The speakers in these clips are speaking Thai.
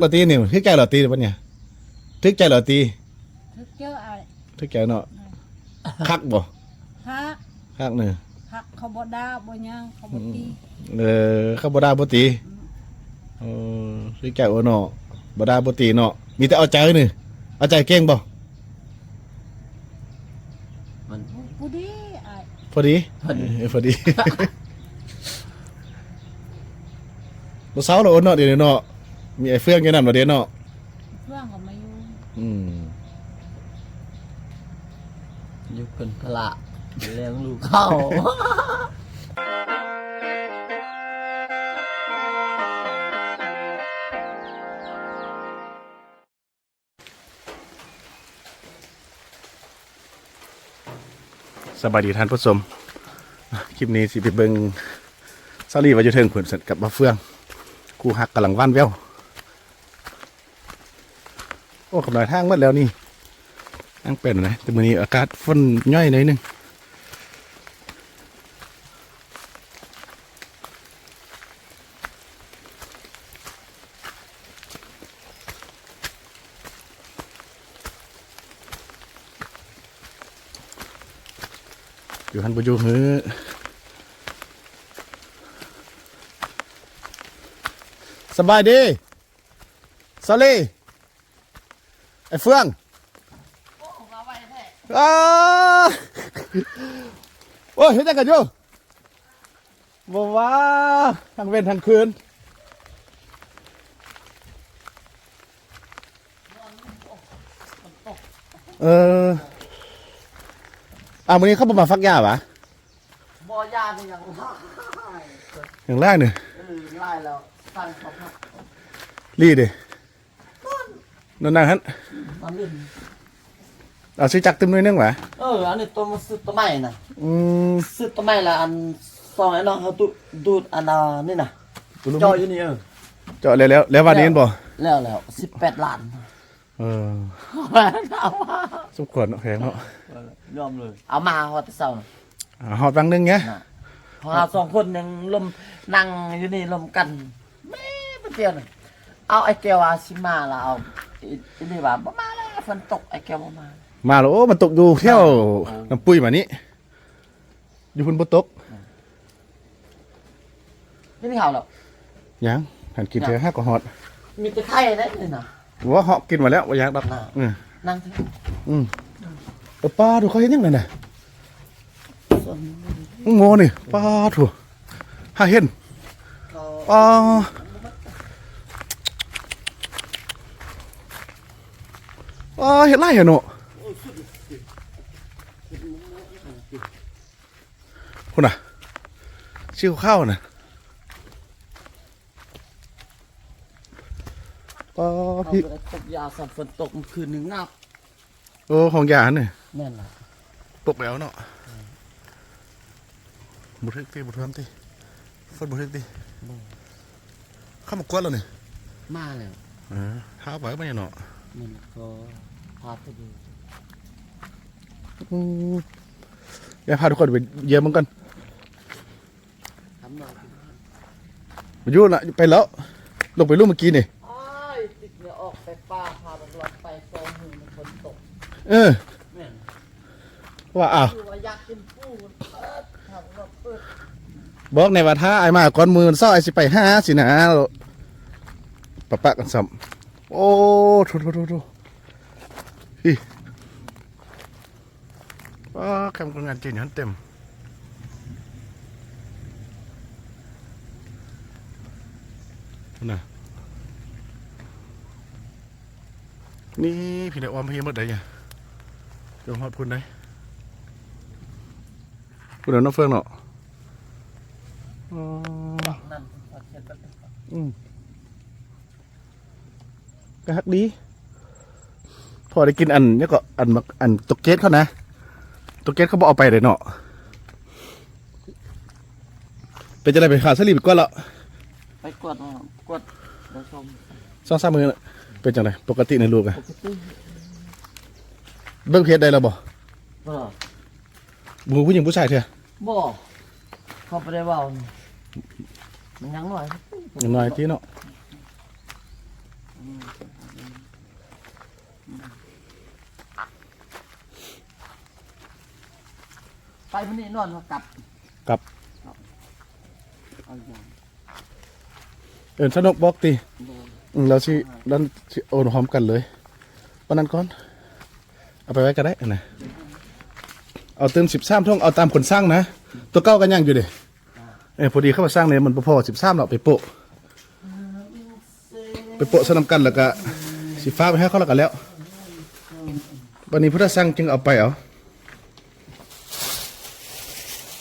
เราตีนี่ทึกใจเราตีปะเนี่ยทึกใจเราตีทึกเจออะไรทึกใจเนาะคักบ่ฮักคักเนื้อะฮักเขาบ่ด่าบ่หยังเขาบ่ตีเออเข้าบ่ได้บ่ตีเออทึกใจโอเนาะบ่ได้บ่ตีเนาะมีแต่เอาใจนี่เอาใจเก่งบ่มันผู้ดีอ้ายพอดีพอดีเออพอดีบ่เซาแล้วโอเนาะเดี๋ยวนี้เนาะ มีไอ้เฟืองอยู่นั่นบ่เด้เนาะเพื่อนก็มาอยู่อืมอยู่เป็นพละเลี้ยงลูกเข้า สบายดีท่านผู้ชม คลิปนี้สิไปเบิ่งซาลีว่าอยู่เทิงผุนเสร็จกับบ่เฟือง คู่ฮักกำลังว่านแวว โอ้กำลังทางหมดแล้วนี่ทางเป็นนะแต่มือนี้อากาศฝนย่อยหน่อยนึงอยู่หันบ่อยู่หือสบายดีซาลี ไอ้เฟืองอ้าโอ้ยเฮ็ดจังกันอยู่บ่ว่าทั้งเว้นทั้งคืนเอออ่ามื้อนี้เขาบ่มาฟักยาปะบ่ยาเป็นอย่างไรอย่างแรกเนี่ยเออไล่แล้วตั้งเขาพักรีดิ นั่นนั่งฮันมาเล่นเอาซื้อจักรตึมหน้อยนึงหวะเอออันนี้ตัวมันซื้อตัวใหม่น่ะอืมซื้อตัวใหม่ละอันซองไอ้น้องเขาดูดูดอันน่ะนี่น่ะจออยู่นี่เออเจาะแล้วแล้วแล้ววันนี้เห็นบ่แล้วแล้วสิบแปดล้านเออเอามาสมควรเนาะแพงเนาะยอมเลยเอามาฮอตเซาน่ะอ่าหอดบางนึงเงี้ยน่ะเพราะเราสองคนยังลมนั่งอยู่นี่ลมกันแม่ปะเตียวน่ะเอาไอ้แก้วอาชิมาละเอา อีนี่ว่าบ่มาแล้วฝนตกไอ้แก้วบ่มา มาแล้วโอ้มันตกอยู่เที่ยวน้ำปุ้ยมานี่อยู่พุ่นบ่ตกไม่มีข่าวหรอกยังหันกินเถอะห้าก็หอดมีแต่ไข่ได้เลยนะว่าเหาะกินมาแล้วว่าอยากดับน่ะอืมนั่งเถอะอืมเออป้าดูเขาเห็นยังไงน่ะส่วนโง่นี่ป้าถูหาเห็นเขา ป้าป้าเห็นไรเหรอเนาะคุณน่ะชิวข้าวน่ะป้าเขาพี่ไปตกยาสับฝนตกเมื่อคืนหนึ่งงับโอ้ของยาเนี่ยแม่นล่ะตกแล้วเนาะบุทึกตีบุทึกตีฟดบุทึกตีเข้ามากวนแล้วเนี่ยมาแล้วเออท้าไปไม่เนาะมันก็ พาไปดูอืมเดี๋ยวพาทุกคนไปเยี่ยมมันกันทำหน่อยไปอยุ่นะไปแล้ว ลงไปรูปเมื่อกี้นี่อ้ายติดเนี่ยออกไปป้าพามันรถไปซองหนึ่งมันฝนตกเออแม่นว่าอ้าวคือว่าอยากกินปูมันเปิดทำรถเปิดบอกในว่าถ้าไอ้มาก่อนมือเศร้าไอ้สิไปห้าสินะปะปะกันซ้ำโอ้โถโถโถโถฮิ ว้าแคมป์คนงานจีนอยู่หันเต็มน่ะนี่พี่ได้ออมพี่หมดได้ยังเดี๋ยวฮอดพุ่นได้พุ่นเอาน้องเฟืองเนาะอ๋อนั่นเอาเช็ดไปเลยอืมก็ฮักดี พอได้กินอันนี้ก็อันมักอันตกเกตเขานะ ตกเกตเขาบอกเอาไปเลยเนาะเป็นจะไรไปขาดสลีบก็แล้วไปกดมากดเดี๋ยวชมสองสามมือน่ะเป็นจังไรปกติในลูกอะปกติเบิ่งเพจได้แล้วบ่บ่หมูผู้หญิงผู้ชายเถอะบ่เขาไปได้เว่านี่มันยังหน่อยอย่างน้อยที่เนาะ ไปมันนี่นอนเขากลับกลับ เอาอย่างเอินสนุกบอกตีเดินอืมเราสิดันสิโอนพร้อมกันเลยวันนั้นก่อน เอาไปไว้ก็ได้นะเอาเติมสิบสามท่องเอาตามคนสร้างนะ ตัวเก้ากันยังอยู่เด้เออพอดีเข้ามาสร้างเนี่ยมันบ่พอสิบสามเราไปโปะไปโปะสนำกันแล้วก็สีฟ้าไปให้เขาแล้วกันแล้ววันนี้พุทธสร้างจึงเอาไปเอา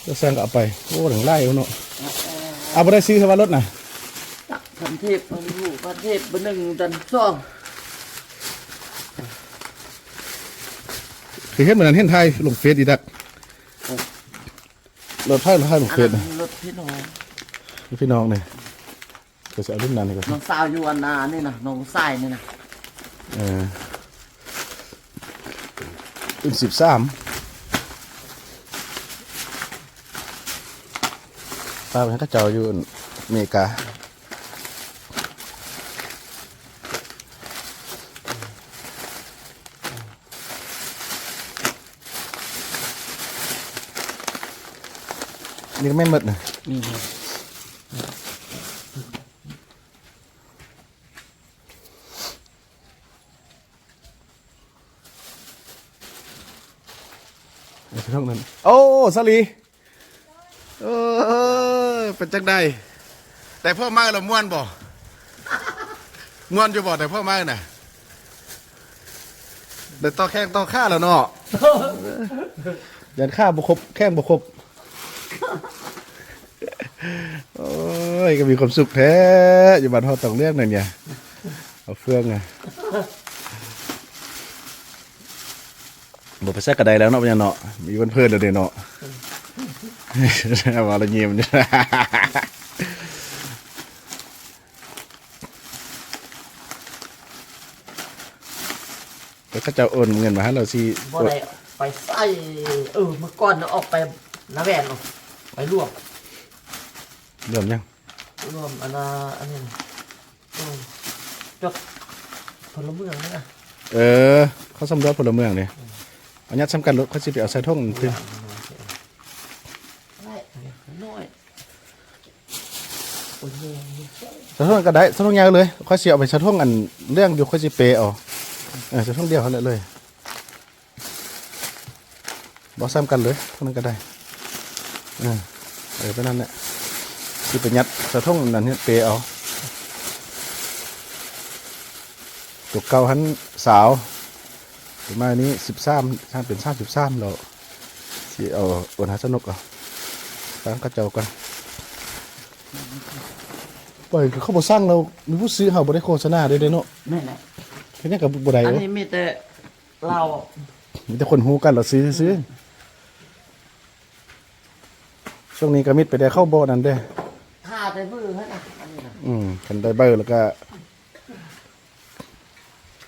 พุทธสร้างก็เอาไป โอ้ถึงไล่เอาเนาะเอาไปได้ซื้อให้ว่ารถน่ะตักพันเทพพันหูพันเทพเป็นหนึ่งดันสองคือเห็นเหมือนเห็นไทยลงเฟซอีดักรถไทยรถไทยลงอันเฟซนั้นะนรถพี่น้องพี่น้องเนี่ยก็จะเอารุ่นนั้นนี่ก็น้องสาวอยู่อันนานี่นะน้องสายนี่นะเออรุ่นสิบสาม ตาไปให้เข้าเจ้าอยู่อเมริกานี่ก็ไม่หมดนะมีไอ้ช่องนั้นโอ้สลี เป็นจักได้แต่พ่อมาเราม่วนบ่ม่วนอยู่บ่แต่พ่อมาน่ะแต่ต่อแข้งต่อข้าแล้วเนาะยันข้าบ่ครบแข้งบ่ครบโอ้ยก็มีความสุขแท้อยู่บ้านเฮาต้องเรื่องนั่นเนี่ยเอาเฟืองอะบ่ไปแซกกระไดแล้วเนาะเป็นหยังเนาะมีเพิ่นๆแล้วเด้เนาะ ว่าและเงียบเนี่ยแล้วก็จะโอนเงินมาให้เราสิบ่ได้ไปใส่เออเมื่อก่อนน่ะออกไปละแวกเนาะไปรวมเริ่มยังรวมอันน่ะอันนี้น่ะเออจดพลเมืองนี่นะเออ เขาสำรวจพลเมืองเนี่ยเอายัดสำคัญรถเขาสิไปเอาใส่ท่องตึง ได้น้อยโอ้ยแม่นี่ ส่ท่องก็ได้ส่ท่องยาวเลยค่อยเสิเอาไปส่ท่องอันเรื่องอยู่ค่อยสิเปเอาเออส่ท่องเดียวเขาเลยเลยบอซ้ำกันเลยเท่านั้นก็ได้เออเออไปนั่นแหละสิไปยัดส่ท่องนั้นเนี่ยเปเอาตัวเก่าหันสาวถึงมาอันนี้สิบสามถ้าเป็นสามสิบสามเราสิเอาอวนหาสนุกเอาตั้งกระเจ้ากัน ปล่อยเขาบอสร้างเรามีผู้ซื้อเขาบได้โฆษณาด้วยเด้เนาะแม่นแหละแค่นี้กับบได้อันเนาะนี้มีแต่เรามีแต่คนหูกันเราซื้อซื้อช่วงนี้ก็มิดไปได้เข้าโบนั่นเด้ท่าแต่มือให้นะอันนี้นะอืมกันได้เบอร์แล้วก็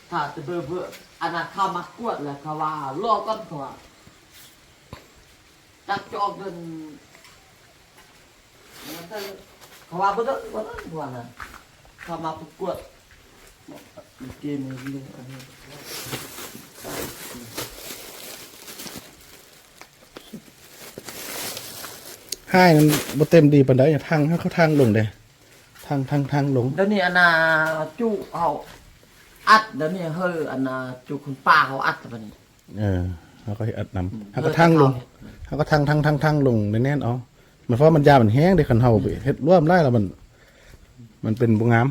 ท่าแต่เบอร์เบอร์อันนั้นเข้ามากวดเลยเขาว่าลอก้อนหัวจักจอกเดินเขาว่าบ่ได้บ่ได้หัวน่ะเข้ามาประกวดมันเกมมันเรื่องอันนี้ให้นั้นบ่เต็มดีปานใดทางให้เขาทางลงเด้ทางทางทางลง เดี๋ยวนี้อันน่ะจุเอาอัดเดี๋ยวนี้เฮ้ออันน่ะจุคุณป้าเขาอัดแต่บัดนี้เออเขาก็ให้อัดนำเขาก็ทางลงเขาก็ทางทางทางทางลงแน่นๆเอา มันเพราะมันยามันแห้งได้คันเฮาไปเฮ็ดร่วมไล่แล้วมัน มันเป็นบ่งาม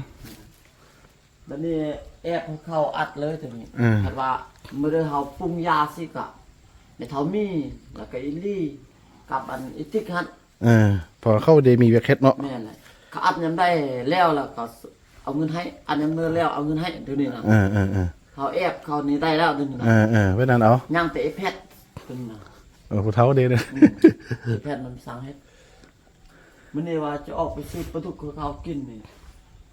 เดี๋ยวนี้แอบให้เขาอัดเลยแต่นี้อืมคันว่าเมื่อเขาปรุงยาสิกะในเทามีแล้วก็อิลลี่กับอันอิติกฮันเออ พอเข้าเดมีเวียเคสเนาะแม่นเลยเขาอัดยังได้แล้วแล้วก็เอาเงินให้อันยังเมื่อแล้วเอาเงินให้เดี๋ยวนี้นะเออเออเออเขาแอบเขานี่ได้แล้วเดี๋ยวนี้นะเออเออไว้นั่นเอาย่างแต่ไอ้แพทเป็นนะเออผู้เฒ่าเด้เด้อ ไอ้แพทมันสั่งให้ มันนี่ว่าจะออกไปซื้อปลาดุกให้เขากินนี่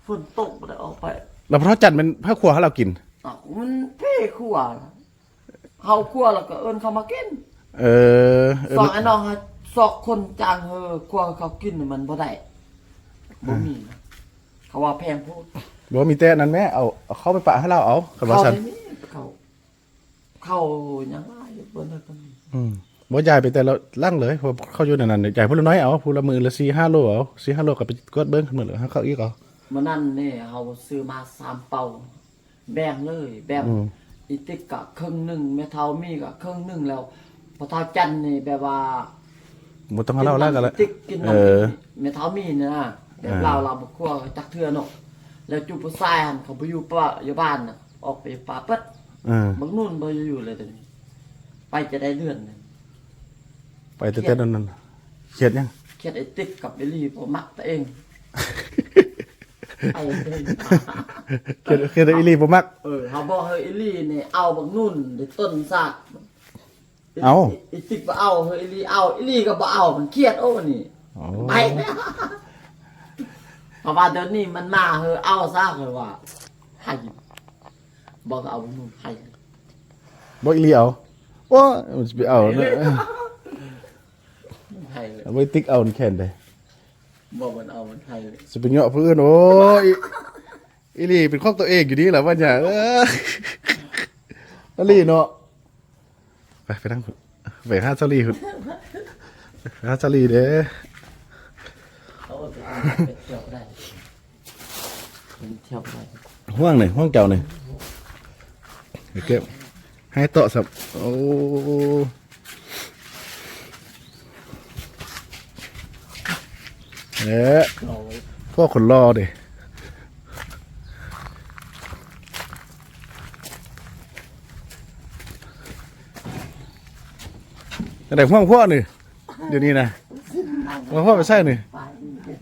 ฝนตกบ่ได้ออกไปเราเพราะจัดเป็นผ้าครัวให้เรากิน อ้าวมันเพ่ขัวนะเขาขัวแล้วก็เอิ้นเขามากินเออเออสองไอ้น้องฮะสอกคนจางเฮอขัวเขากินนี่มันบ่ได้บ่มีนะเขาว่าแพงโพูดบอกว่ามีแต่นั้นแม่เอาเอาเข้าไปปะให้เราเอากับว่าเข้าสันในนี้เข้าเข้ายังไงเบิ่นเลยเพิ่นอืม บ่ยายไปแต่ละล่างเลยเพราะเขาอยู่ในนั้นยายพูดละน้อยเอาพูดละมือละสี่ห้าโลเอาสี่ห้าโลก็ไปกดเบิ้งขึ้นมาเลยให้เขาอีกเอามื้อนั้นนี่เฮาซื้อมาสามเป่า แบ่งเลยแบ่งอืมอีติ๊กก็ครึ่งหนึงแม่เฒ่ามีก็ครึ่งหนึงแล้วพอเฒ่าจันนี่แบบว่าบ่ต้องเอาเหล่าแล้วกันละติ๊กกินเอน้ำอแม่เฒ่ามีนะแบบเออเราเราบ่กลัวจักเทื่อเนาะแล้วจุผู้ชายหั่นเขาบ่อยู่ป่าอยู่บ้านน่ะออกไปป่าเปิดเออบักนู่นบ่อยู่เลยตอนนี้ไปจะได้เดือนหนึง ไปแต่แต่นั้นนั่นเขียดยังเครียดไอ้ติ๊กกับไอ้ลี่บ่มักตัวเองไอ้เด้งเขียดเขียดอีหลีบ่มักเออเขาบอกเฮ้ยไอ้ลี่นี่เอาบักนู่นได้ต้นซากเอาไอ้ติ๊กบ่เอาเฮ้ยไอ้ลี่เอาไอ้ลี่ก็บ่เอามันเครียดโอ้นี่อ๋อไปนะเพราะว่าเดี๋ยวนี้มันมาเฮ้ยเอาซะเลยว่าให้บอกเอาบักนู่นให้บ่อีหลีเอาโอ้มันสิไปเอาเนอะให้เลยเอาไว้ติ๊กเอาแค่นได้บอกมันเอามันให้เลยสิไปเหยาะผู้อื่นโอ้ยอีหลีเป็นของตัวเองอยู่ดีแหละว่าอย่าเอออีหลีเนาะไปไปนั่งพุ่นไปหาซาลีพุ่นไปหาซาลีเด้อเอาไปไปเที่ยวได้ไปเที่ยวได้ห่วงหน่อยห่วงเจ้าหน่อยเดี๋ยวเก็บให้โต๊ะสับโอ้ เอ๊ะเอพวกคนรอเด้แต่ห่วงพ่อหนึ่เดี๋ยวนี้นะห่วงพ่อไปใส่หนึ่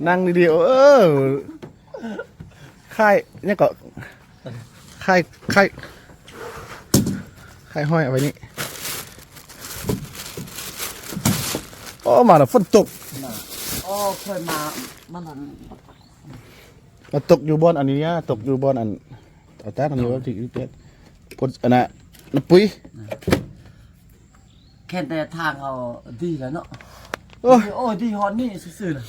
นั่งดีๆเออค่ายเนี่ยก็ค่ายค่ายค่ายห้อยเอาไว้นี่โอ้มาแล้วฝนตก เคยมามันนั่นมาตกอยู่บอนอันนี้นะตกอยู่บอนอันเอาแต้อันนี้ว่าที่เจ็ดพดอันน่ะน้ำปุ้ยแค่แต่ทางเอาดีแล้วเนาะโอ้ยโอ้ดีฮอนนี่ซื่อๆน่ะ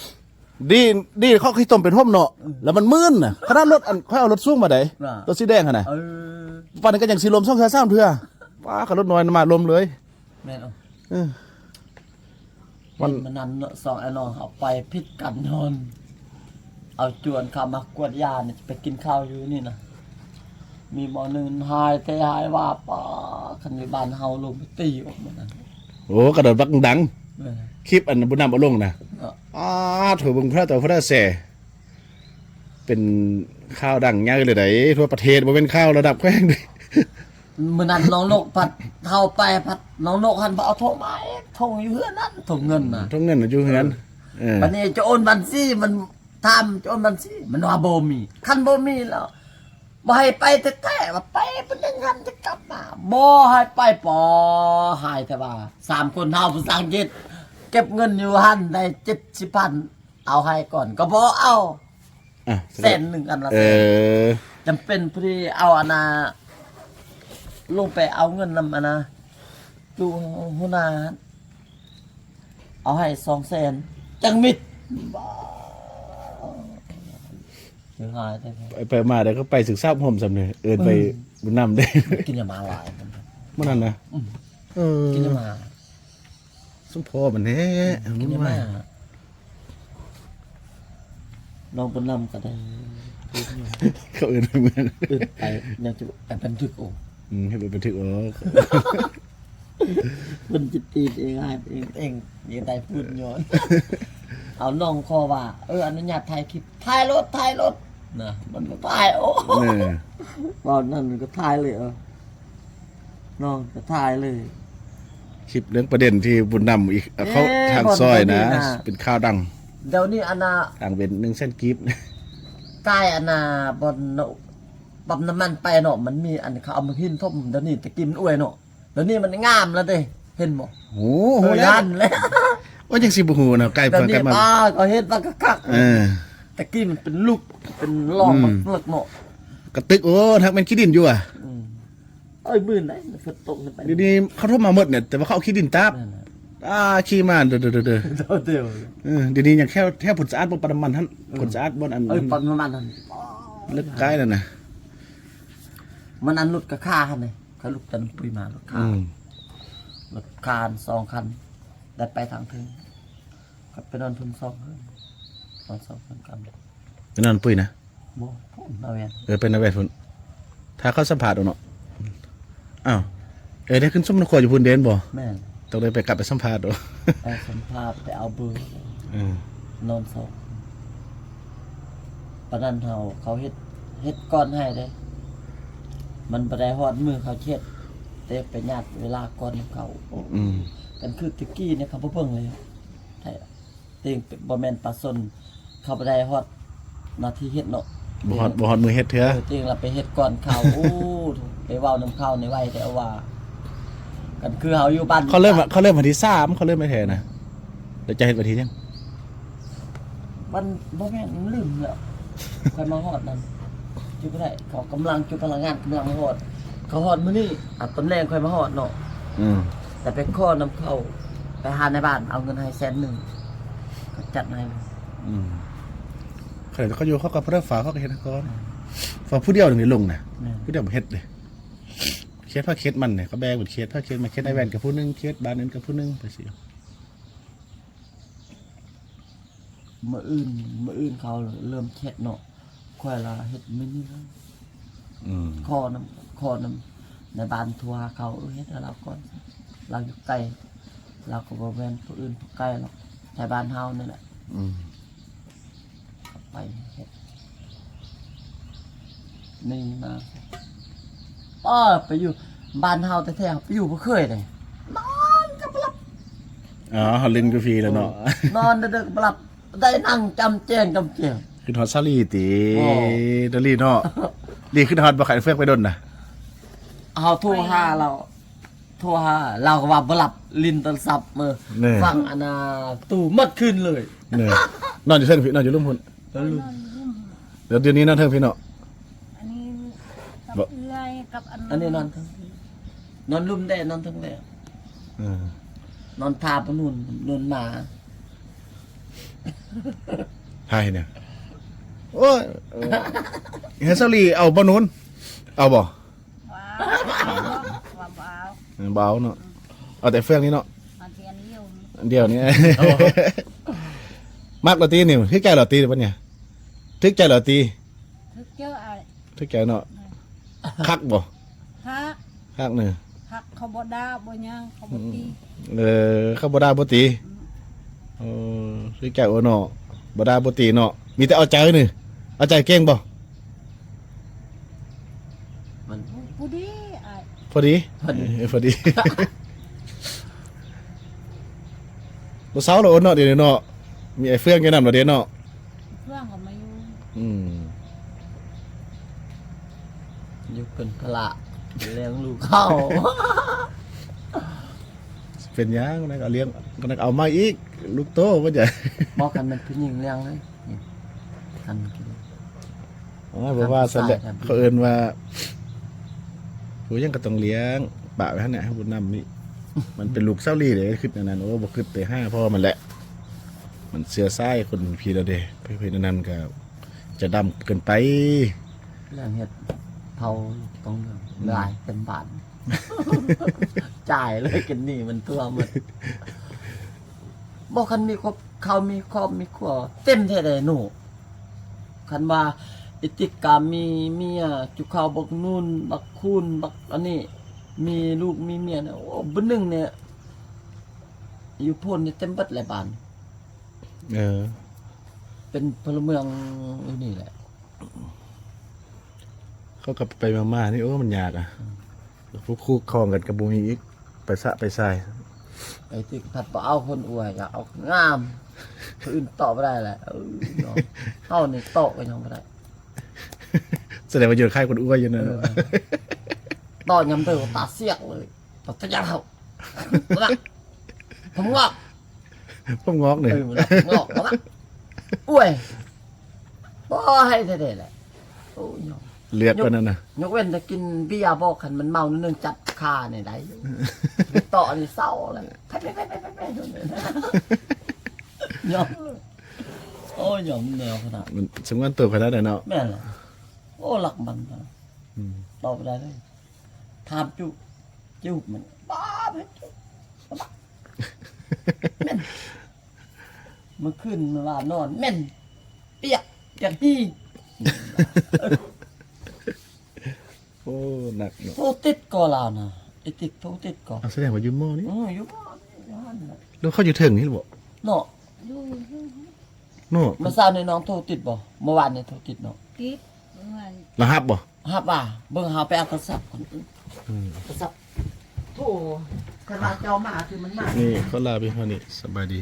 ดีดีเขาขี้ต้มเป็นห่มเนาะแล้วมันมื่นน่ะขนาดรถอันเขาเอารถสูงมาได้น่ะรถสีแดงขนาดเออปานนั้นก็ยังสีลมซ่องแค่สามเทื่อว้าขับรถน้อยมาลมเลยแม่นเอาเออ มัมันนมันนั้นเนาะสองไอ้น้องเอาไปพิษกันนอน เอาจวนเข้ามากวดยาเนี่ยไปกินข้าวอยู่นี่นะมีหมอหนึ่งหายแต่หายว่าป้าคันในบ้านเฮาลงไปตีออกมานั้นโอ้กระโดดบักดังเออคลิปอันบุญนำเอาลงนะเอออ้าถือบึงพระต่อพระแส่เป็นข้าวดังใหญ่เลยไดทั่วประเทศบ่เป็นข้าวระดับแขวงเลย มื่อนั้นน้องนกพัดเท่าไปพัดน้องนกหันไปเอาโทงมาเองโทงอยู่เฮือนั้นโทงเงินน่ะต้องเงินน่ะอยู่เฮือนเออวันนี้จะโอนบัญชีมันทำจะโอนบัญชีมันว่าโบมีคันโบมีแล้วบ่ให้ไปแต่แต่ว่าไปเป็นยังหันจะกลับมาบ่ให้ไปปอหายแต่ว่าสามคนเฮาภาษาอังกฤษเก็บเงินอยู่หันได้เจ็ดสิบพันเอาให้ก่อนก็บ่เอาอะแสนหนึ่งอันละเอแสนอจำเป็นพอดีเอาอันนา ลงไปเอาเงินนำอันนะดูหัวหน้าเอาให้สองแสนจังมิดบ้าเดี๋ยวหายได้ไหมไปไปมาเดี๋ยวก็ไปศึกษาผมสำเนียเอินไปบุญนำได้กินยามาหลายมันเมื่อนั้นนะเออกินยามาสมพอมันแน่กินยามาน้องบนนำก็ได้เขาเอินไปเมืองอึดไปเนี่ยจะไปบันทึกโอ้ อืมให้ไปบันทึกอ๋อมันจะตีเองให้เองเองยังได้พูดย้อนเอาน้องคอว่า เอออนุญาตถ่ายคลิปถ่ายรถถ่ายรถนะมันก็ถ่ายโอ้เนี่ยตอนนั้นมันก็ถ่ายเลยเออน้องก็ถ่ายเลย คลิปเรื่องประเด็นที่บุญนำอีกเขาเอ๊ะทางซอยนะ บ่นบ่ดีนะ เป็นข้าวดังเดี๋ยวนี้อันน่ะทางเป็นหนึ่งเส้นกิฟต์ ใต้อันน่ะบนเนาะ ปั๊มน้ำมันไปเนาะมันมีอันเขาเอามาหินทมเดี๋ยวนี้ตะกี้มันอวยเนาะเดี๋ยวนี้มันงามแล้วเด้เห็นบ่โอ้โหโหยันเลยว่ายังสิบหูนะใกล้เดี๋ยฟัวงนี้กันมาป้าก็เห็นปลากระคักเออ ตะกี้มันเป็นลูกเป็นล่องอืมมันเลิกเนาะกระตึกโอ้ทักเป็นขี้ดินอยู่อะอืมเอ้ยมื่นได้ฝนตกไปเดี๋ยวนี้เขาโทรมาหมดเนี่ยแต่ว่าเขาเอาขี้ดินตับนั่นน่ะอ่าขี้มาเด้อเด้อเด้อเด้อเดี๋ยวเดี๋ยวเออเดี๋ยวนี้ยังแค่แค่ผลสะอาดบนประมันท่านผลสะอาดบนอันเอ้ยปั๊มน้ำมันนั่นลึกใกล้แล้วนะ มันอันหลุดกับค่าคันเลยเขาลุกตันปุยมาหลุดค่าอืมหลุดคานสองคันได้ไปทางถึงก็ไปนอนทุนสองคืนนอนสองคืนกันไปนอนปุ้ยนะโบ่ผมนาเวนเออเป็นนาเวทพุ่นถ้าเขาสัมผัสเอาเนาะอ้าวเออได้ขึ้นส้มนครอยู่พุ่นเดนบ่แม่นต้องได้ไปกลับไปสัมภาษณ์ดูไปสัมภาษณ์ไปเอาเบอร์เออนอนสองปานนันเฮาเขาเฮ็ดเฮ็ดก้อนให้เด้ มันบ่ได้ฮอดมือเขาเช็ดเตะไปญาติเวลาก่อนนำเขาโอ้อืมกันคือตะกี้เนี่ยเขาบ่เบิ่งเลยใช่เต็งบ่แม่นปลาสนเขาบ่ได้ฮอดหนาทีเฮ็ดเนาะบ่ฮอดบ่ฮอดมือเฮ็ดเถื่อเออเต็งเราไปเฮ็ดก่อนเขาโอ้ไปเว้านำเขาในไว้แต่ว่ากันคือเฮาอยู่บ้านเขาเริ่มเขาเริ่มวันที่สามเขาเริ่มไม่แท้นะเดี๋ยวจะเฮ็ดวันที่ยังมันบ่แม่นมันลืมแล้วค่อยมาฮอดนั่น จุบ่ได้เขากำลังจุพลังงานกำลังมาฮอด เขาฮอดมื้อนี้อะตอนแรกค่อยมาฮอดเนาะอืมแต่ไปข้อนำเข้าไปหาในบ้านเอาเงินให้แสนหนึ่งก็จัดให้เลยอืมเขาเดี๋ยวเขาอยู่เขาก็เพิ่มฝาเขาก็เฮ็ดก่อนฝาผู้เดียวนึงนี่ลงนะแม่นผู้เดียวบ่เฮ็ดเลยเคสผ้าเคสมันเนี่ยเขาแบกเป็นเคสผ้าเคสมาเคสไอแวนกับผู้หนึงเคสบ้านนั้นกับผู้หนึงไปสิมื่ออื่นมื่ออื่นเขาเริ่มเช็ดเนาะ ค่อยละเฮ็ดมินิแล้วอืมคอน้ำคอน้ำในบ้านทัวร์เขาเออเฮ็ดให้เราก่อนเราอยู่ไกลเราก็บ่แม่นผู้อื่นผู้ใกล้หรอกในบ้านเฮานี่แหละอืมไปเฮ็ดนี่มาป้าไปอยู่บ้านเฮาแท้ๆไปอยู่บ่เคยเลยนอนกับหลับอ๋อเขาเล่นกาแฟแล้วเนาะ นอนดึกๆหลับได้นั่งจำแจ้งจำเจียง ขึ้นฮอตซาลีตีโอ้ ดอลลี่เนาะลีขึ้นฮอตบ่ขายเฟือกไปดนนะเอาโทรหาเราโทรหาเราก็ว่าบ่หลับลินโทรศัพท์มือเนี่ยฟังอันน่ะตู่หมดขึ้นเลยเนี่ยนอนอยู่เส้นพี่นอนอยู่ลุ่มพุ่นแล้วลืมนอนรุ่มเดี๋ยวเดี๋ยวนี้นอนเทิงพี่เนาะอันนี้กับบ่เอื้อยกับอันอันนี้นอนทั้งนอนลุ่มได้นอนทั้งแล้เออนอนทาปนุ่นนอนหมา ไทยเนี่ย โอ้ยเฮดซาลีเอาบ่นู้นเอาบ่ว้าวว้าวว้าวเบาเนาะเอาแต่เฟือกนี้เนาะมาเทียนนิ้วอันเดียวนี้มากลอตีนี่ทึกใจลอตีปะเนี่ยทึกใจลอตีทึกเจออะไรทึกใจเนาะคักบ่พักคักเนื้อพักเขาบ่ด่าบ่หยังเขาบ่ตีเออเขาบ่ได้บ่ตีเออทึกใจโอเนาะบ่ได้บ่ตีเนาะมีแต่เอาใจนี่เอาใจเก่งบ่มันผู้ดีอ้ายพอดีพอดีเออพอดีบ่เซาแล้วโอเนาะเดี๋ยวนี้เนาะมีไอ้เฟืองแค่นั้นบ่เด้เนาะเพื่อนก็มาอยู่อืมอยู่เป็นพละเลี้ยงลูกเข้า เป็นหยังนะก็เลี้ยงก็นักเอามาอีก ลูกโตว่าจะบอกกันมันผู้หญิงเลี้ยงเลยนี่กันกิน อ๋อบอกว่าสันแหละครับเขาเอินว่าผู้ยังก็ต้องเลี้ยงปะไว้ให้เนี่ยให้บุญนำนี่มันเป็นลูกเศร้าลี่เลยขึ้นอันนั้นโอ้บอกขึ้นไปห้าพ่อมันแหละ มันเสือไส้คนพีระเดไปเพนนั้นก็จะดำเกินไปเรื่องเฮ็ดเผาต้องเรื่องลายเต็มบาทจ่ายเลยกันนี่มันตัวหมดบอกคันมีครอบเขามีครอบมีครัวเต็มแท้เลยหนูคันว่าอิ ติกามีเมียจุเขาบักนู่นบักคูนบักอันนี้ มีลูกมีเมียเนี่ยโอ้บนหนึ่งเนี่ยอยู่พ้นเนี่ยเต็มเบัดเลยบานเออ เป็นพลเมืองอยู่นี่แหละ เขากลับไปมาม่านี่โอ้มันยากอะพวกคู่ครองกันกับบูมีอีกไปสะไปใส่ไอ้ที่ผัดบ่เอาคนอวยอยากเอางามคนอื่นตอบไม่ได้แหละเออเนาะเข้าในโต๊ะก็ยังไม่ได้ แสดงว่าอยู่ค่ายคนอ้วนอยู่นั่นเออเนาะตอนยำเตอตาเสียกเลยตาจะยัดเขาละผมงอกผมงอกเนี่ยเออมันงอกแล้วละอวยบ่ให้เท่ๆแหละโอ้ยยอมเลือดกว่านั้นนะยกเว้นจะกินเบียร์บอกขันมันเมานิดนึงจัดคาเนี่ยได้อยู่ต่อนี่เศร้าเลยไปไปไปไปไปไปโดนเลยนะยอมโอ้ยยอมแนวขนาดมันสมควรตัวขนาดนั้นเนาะแม่นเหรอ อ้หลักมันนะอืมตอบไม่ได้เลยถามจุจุมันบ้าไปจุบ้าแม่นเมื่อคืนเมื่อวานนอนแม่น เปียกเปียกฮีโอ้หนักเนาะโทรติดก่อนแล้วนะไอติดโทรติดก่อนเอาแสดงว่าอยูโม่นี่อืออยู่บ้านอยู่บ้านน่ะแล้วเขาอยู่ถึงนี่หรือเปล่าเนาะอยู่อยู่โน่เมื่อเช้านี่น้องโทรติดบ่เมื่อวานนี่โทรติดเนาะกิฟ เมื่อรหับบ่ฮับว่าเบิ่งหาไปเอาโทรศัพท์ก่อนอืมโทรศัพท์โทรขนาดเจ้ามาคือมันมานี่เขาลาไปเท่านี้สบายดี